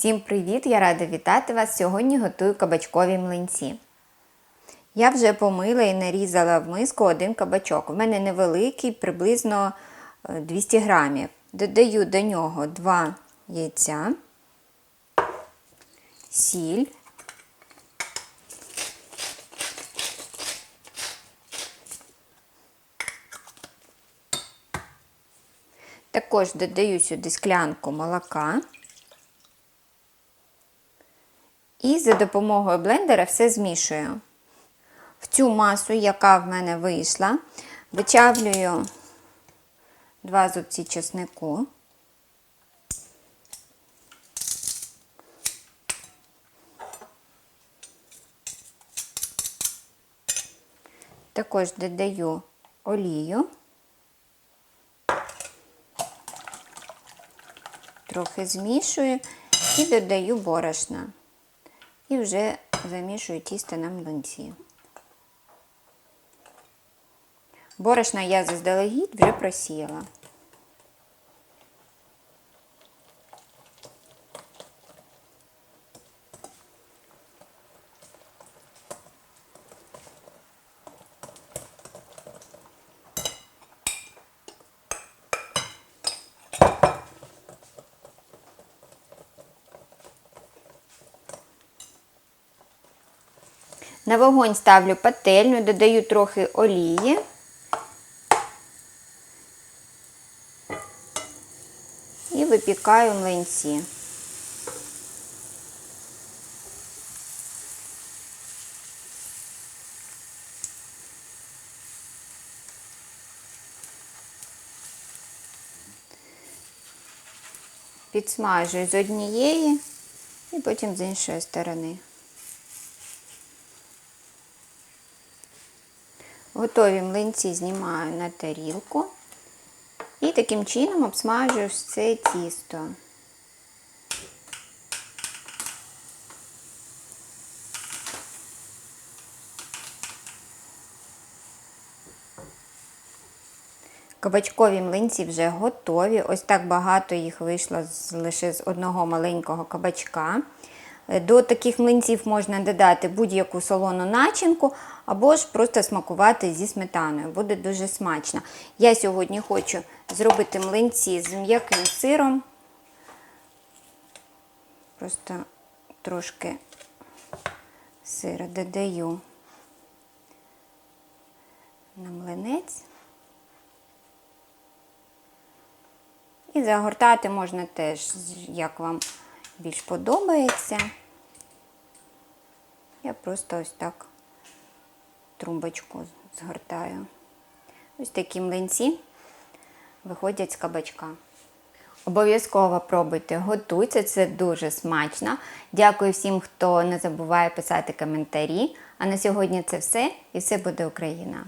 Всім привіт! Я рада вітати вас. Сьогодні готую кабачкові млинці. Я вже помила і нарізала в миску один кабачок. У мене невеликий, приблизно е, 200 грамів. Додаю до нього 2 яйця, сіль, також додаю сюди склянку молока. І за допомогою блендера все змішую. В цю масу, яка в мене вийшла, вичавлюю два зубці чеснику. Також додаю олію, трохи змішую і додаю борошна. І вже замішую тісто на млинці. Борошна я заздалегідь вже просіяла. На вогонь ставлю пательню, додаю трохи олії. І випікаю млинці. Підсмажую з однієї і потім з іншої сторони. Готові млинці знімаю на тарілку і таким чином обсмажую все тісто. Кабачкові млинці вже готові. Ось так багато їх вийшло лише з одного маленького кабачка. До таких млинців можна додати будь-яку солону начинку, або ж просто смакувати зі сметаною. Буде дуже смачно. Я сьогодні хочу зробити млинці з м'яким сиром. Просто трошки сира додаю на млинець. І загортати можна теж, як вам більш подобається. Я просто ось так трубочку згортаю. Ось такі млинці виходять з кабачка. Обов'язково пробуйте, готуйте, це дуже смачно. Дякую всім, хто не забуває писати коментарі. А на сьогодні це все і все буде Україна!